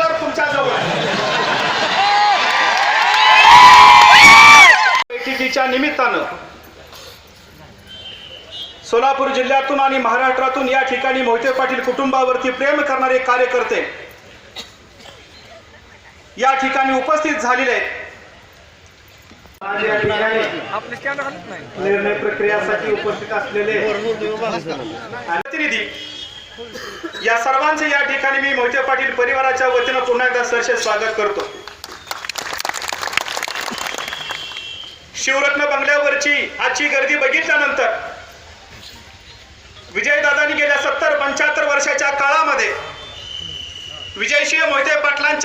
उत्तर तुमच्या जवळ आहे. बैठकीच्या निमित्तानं सोलापूर जिल्ह्यातून आणि महाराष्ट्रातून या ठिकाणी मोहिते पाटील कुटुंबावरती प्रेम करणारे कार्यकर्ते या ठिकाणी उपस्थित झालेले निर्णय प्रक्रियासाठी उपस्थित असलेले प्रतिनिधी या सर्वांचे या ठिकाणी मी मोहिते पाटील परिवाराच्या वतीनं पुन्हा एकदा सरसे स्वागत करतो. शिवरत्न बंगल्यावरची आजची गर्दी बघितल्यानंतर विजयदादांनी गेल्या सत्तर पंच्याहत्तर वर्षाच्या काळामध्ये विजयशी मोहिते पाटलांच्या